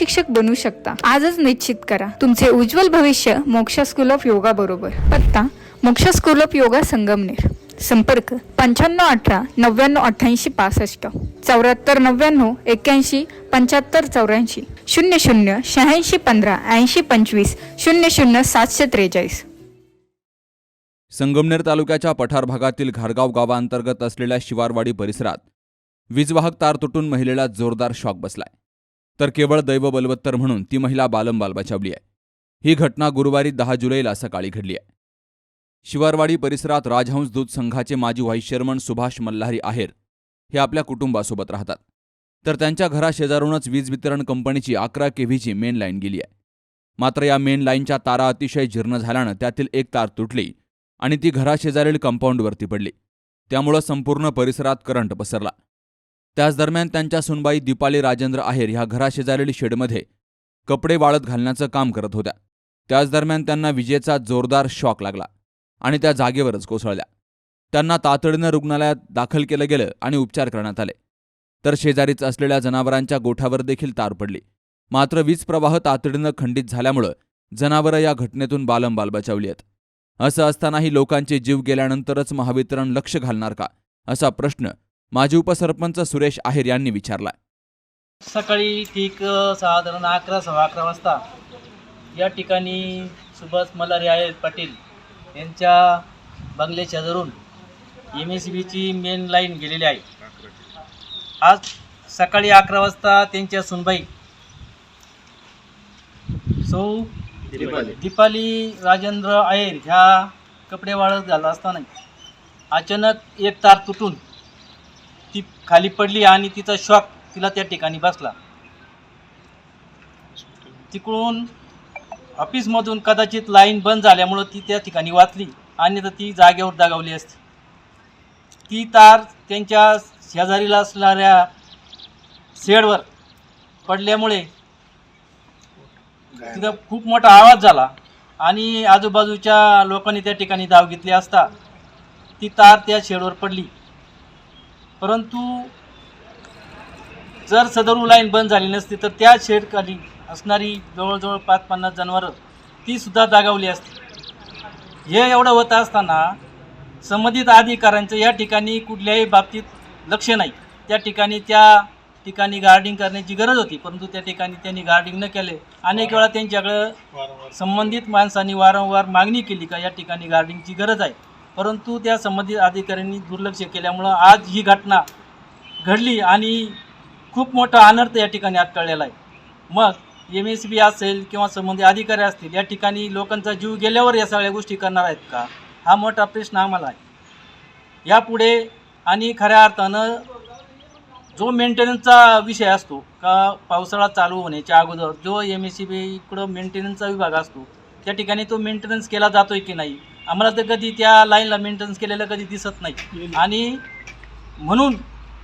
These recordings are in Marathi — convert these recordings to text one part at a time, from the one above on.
शिक्षक बनू शकता. आजच निश्चित करा. तुमचे उज्ज्वल भविष्य मोक्षा स्कूल ऑफ योगा बरोबर. पत्ता मोक्ष स्कूल ऑफ योगा संगमनेर. संपर्क पंच्याण्णव अठरा नव्याण्णव अठ्ठ्याऐंशी पासष्ट. चौऱ्याहत्तर नव्याण्णव एक्क्याऐंशी पंच्याहत्तर चौऱ्याऐंशी. शून्य शून्य शहाऐंशी पंधरा ऐंशी पंचवीस. शून्य शून्य सातशे त्रेचाळीस. संगमनेर तालुक्याच्या पठार भागातील घारगाव गावांतर्गत असलेल्या शिवारवाडी परिसरात वीजवाहक तार तुटून महिलेला जोरदार शॉक बसलाय. तर केवळ दैव बलवत्तर म्हणून ती महिला बालंबाल बचावली आहे. ही घटना गुरुवारी दहा जुलैला सकाळी घडली आहे. शिवारवाडी परिसरात राजहंस दूध संघाचे माजी व्हाईस चेअरमन सुभाष मल्हारी आहेर हे आपल्या कुटुंबासोबत राहतात. तर त्यांच्या घराशेजारूनच वीज वितरण कंपनीची अकरा केव्हीची मेन लाईन गेली आहे. मात्र या मेन लाईनच्या तारा अतिशय जीर्ण झाल्यानं त्यातील एक तार तुटली आणि ती घराशेजारील कंपाऊंडवरती पडली. त्यामुळं संपूर्ण परिसरात करंट पसरला. त्याच दरम्यान त्यांच्या सुनबाई दीपाली राजेंद्र आहेर ह्या घराशेजारील शेडमध्ये कपडे वाळत घालण्याचं काम करत होत्या. त्याच दरम्यान त्यांना विजेचा जोरदार शॉक लागला आणि त्या जागेवरच कोसळल्या. त्यांना तातडीनं रुग्णालयात दाखल केलं गेलं आणि उपचार करण्यात आले. तर शेजारीच असलेल्या जनावरांच्या गोठावर देखील तार पडली. मात्र वीज प्रवाह तातडीनं खंडित झाल्यामुळं जनावरं या घटनेतून बालंबाल बचावली आहेत. असं असतानाही लोकांचे जीव गेल्यानंतरच महावितरण लक्ष घालणार का? असा प्रश्न माजी उपसरपंच सुरेश आहेर यांनी विचारला सकाळी ठीक साधारण अकरा सव्वा अकरा वाजता या ठिकाणी सुभाष मल्हारी आहेत पाटील यांच्या बंगल्या शेजारून एम एस बीची मेन लाईन गेलेली आहे. आज सकाळी अकरा वाजता त्यांच्या सुनबाई सौ दीपाली. राजेंद्र आयर ह्या कपडे वाळत घालत असताना अचानक एक तार तुटून ती खाली पडली आणि तिचा शॉक तिला त्या ठिकाणी बसला. तिकडून ऑफिसमधून कदाचित लाईन बंद झाल्यामुळं ती त्या ठिकाणी वाचली. आणि तर ती जागेवर दगावली असती. ती तार त्यांच्या शेजारीला असणाऱ्या शेडवर पडल्यामुळे तिथं खूप मोठा आवाज झाला आणि आजूबाजूच्या लोकांनी त्या ठिकाणी धाव घेतली असता ती तार त्या शेडवर पडली. परंतु जर सदरू लाईन बंद झाली नसती तर त्या शेडखाली असणारी जवळजवळ पाच पन्नास जनावरं ती सुद्धा दागावली असती. हे एवढं होत असताना संबंधित अधिकाऱ्यांचं या ठिकाणी कुठल्याही बाबतीत लक्ष नाही. त्या ठिकाणी त्या ठिकाणी गार्डिंग करण्याची गरज होती परंतु त्या ठिकाणी त्यांनी गार्डिंग न केले. अनेक वेळा त्यांच्याकडं संबंधित माणसांनी वारंवार मागणी केली का या ठिकाणी गार्डिंगची गरज आहे. परंतु त्या संबंधित अधिकाऱ्यांनी दुर्लक्ष केल्यामुळं आज ही घटना घडली आणि खूप मोठा अनर्थ या ठिकाणी अटकळलेला आहे. मग एम एस बी असेल किंवा संबंधित अधिकारी असतील या ठिकाणी लोकांचा जीव गेल्यावर या सगळ्या गोष्टी करणार आहेत का? हा मोठा प्रश्न आम्हाला आहे. यापुढे आणि खऱ्या अर्थानं जो मेंटेनन्सचा विषय असतो का पावसाळा चालू होण्याच्या अगोदर जो एम एस सी बी इकडं मेंटेनन्सचा विभाग असतो त्या ठिकाणी तो मेंटेनन्स केला जातोय की नाही? आम्हाला तर कधी त्या लाईनला मेंटेनन्स केलेलं कधी दिसत नाही. आणि म्हणून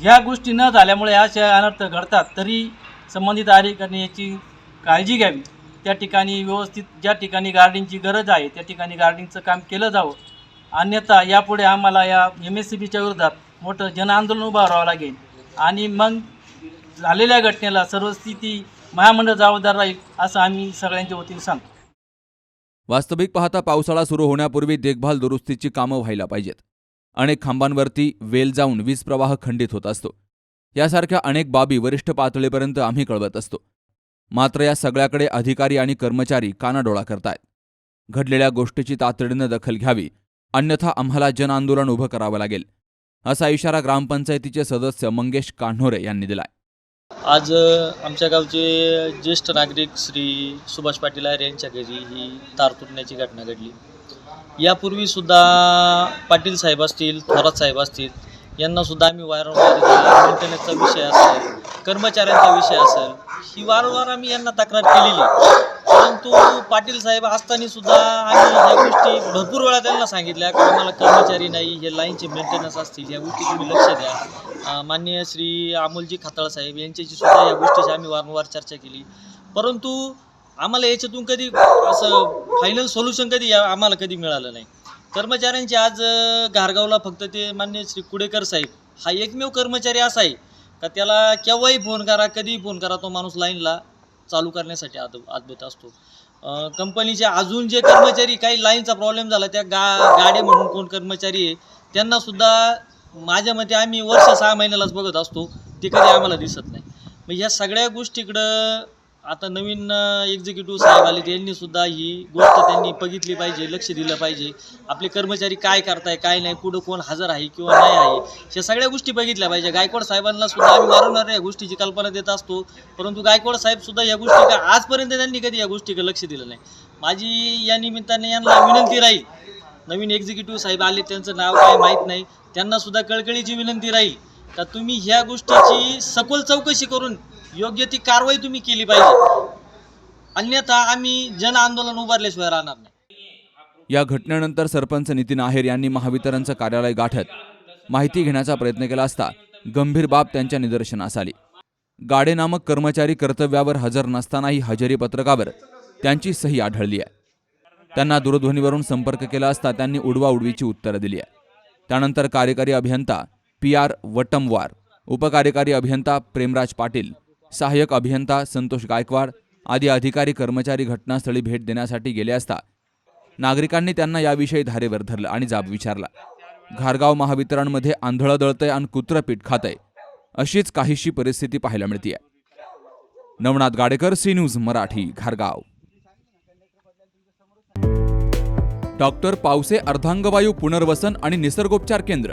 ह्या गोष्टी न झाल्यामुळे अशा अनर्थ घडतात तरी संबंधित अधिकाऱ्यांनी याची काळजी घ्यावी. त्या ठिकाणी व्यवस्थित ज्या ठिकाणी गार्डिंगची गरज आहे त्या ठिकाणी गार्डिंगचं काम केलं जावं. अन्यथा यापुढे आम्हाला या एम एस सी बीच्या विरोधात मोठं जनआंदोलन उभं राहावं लागेल. आणि मग झालेल्या घटनेला सर्व स्थिती महामंडळ जबाबदार राहील असं आम्ही सगळ्यांच्या वतीने सांगतो. वास्तविक पाहता पावसाळा सुरू होण्यापूर्वी देखभाल दुरुस्तीची कामं व्हायला पाहिजेत. अनेक खांबांवरती वेल जाऊन वीज प्रवाह खंडित होत असतो. यासारख्या अनेक बाबी वरिष्ठ पातळीपर्यंत आम्ही कळवत असतो. मात्र या सगळ्याकडे अधिकारी आणि कर्मचारी कानाडोळा करतायत. घडलेल्या गोष्टीची तातडीनं दखल घ्यावी अन्यथा आम्हाला जनआंदोलन उभं करावं लागेल असा इशारा ग्रामपंचायतीचे सदस्य मंगेश कान्होरे यांनी दिलाय. आज आमच्या गावचे ज्येष्ठ नागरिक श्री सुभाष पाटील आहेर यांच्या घरी ही तार तुटण्याची घटना घडली. यापूर्वी सुद्धा पाटील साहेब असतील थोरात साहेब असतील यांनासुद्धा आम्ही वारंवार मेंटेनन्सचा विषय असेल कर्मचाऱ्यांचा विषय असेल ही वारंवार आम्ही यांना तक्रार केलेली. परंतु पाटील साहेब असताना सुद्धा आम्ही मी भरपूर वेळा त्यांना सांगितल्या कारण आम्हाला कर्मचारी नाही हे लाईनचे मेंटेनन्स असतील या गोष्टी तुम्ही लक्ष द्या. माननीय श्री अमोलजी खाताळ साहेब यांच्याशी सुद्धा या गोष्टीची आम्ही वारंवार चर्चा केली. परंतु आम्हाला याच्यातून कधी असं फायनल सोल्युशन कधी या आम्हाला कधी मिळालं नाही. कर्मचाऱ्यांचे आज घारगावला फक्त ते मान्य श्री कुडेकर साहेब हा एकमेव कर्मचारी असा आहे का त्याला केव्हाही फोन करा कधीही फोन करा तो माणूस लाईनला चालू करण्यासाठी आद आदबत असतो. कंपनीचे अजून जे कर्मचारी काही लाईनचा प्रॉब्लेम झाला त्या गा गाडे म्हणून कोण कर्मचारी आहे त्यांनासुद्धा माझ्या मते आम्ही वर्ष सहा महिन्यालाच बघत असतो ते कधी आम्हाला दिसत नाही. म्हणजे मग ह्या सगळ्या गोष्टीकडं आता नवीन एक्झिक्युटिव्ह साहेब आले त्यांनी सुद्धा ही गोष्ट त्यांनी बघितली पाहिजे लक्ष दिलं पाहिजे. आपले कर्मचारी काय करताय काय नाही कुठं कोण हजर आहे किंवा नाही आहे ह्या सगळ्या गोष्टी बघितल्या पाहिजे. गायकवाड साहेबांना सुद्धा आम्ही वारंवार या गोष्टीची कल्पना देत असतो. परंतु गायकवाड साहेब सुद्धा या गोष्टी का आजपर्यंत त्यांनी कधी या गोष्टीकडे लक्ष दिलं नाही. माझी या निमित्ताने यांना विनंती राहील नवीन एक्झिक्युटिव्ह साहेब आले त्यांचं नाव काय माहीत नाही त्यांना सुद्धा कळकळीची विनंती राहील का तुम्ही ह्या गोष्टीची सखोल चौकशी करून योग्य ती कारवाई तुम्ही केली पाहिजे. अन्यथा आम्ही जन आंदोलन उभारल्याशिवाय राहणार नाही. या घटनेनंतर सरपंच नितीन आहेर यांनी महावितरणचं कार्यालय गाठत माहिती घेण्याचा प्रयत्न केला असता गंभीर बाब त्यांच्या निदर्शनास आली. गाडे नामक कर्मचारी कर्तव्यावर हजर नसतानाही हजेरी पत्रकावर त्यांची सही आढळली आहे. त्यांना दूरध्वनीवरून संपर्क केला असता त्यांनी उडवाउडवीची उत्तरं दिली आहे. त्यानंतर कार्यकारी अभियंता पी आर वटमवार उपकार्यकारी अभियंता प्रेमराज पाटील सहाय्यक अभियंता संतोष गायकवाड आदी अधिकारी कर्मचारी घटनास्थळी भेट देण्यासाठी गेले असता नागरिकांनी त्यांना याविषयी धारेवर धरलं आणि जाब विचारला. घारगाव महावितरणमध्ये आंधळं दळतंय आणि कुत्रं पीठ खातंय अशीच काहीशी परिस्थिती पाहायला मिळतीये. नवनाथ गाडेकर सी न्यूज मराठी घारगाव. डॉक्टर पावसे अर्धांगवायू पुनर्वसन आणि निसर्गोपचार केंद्र.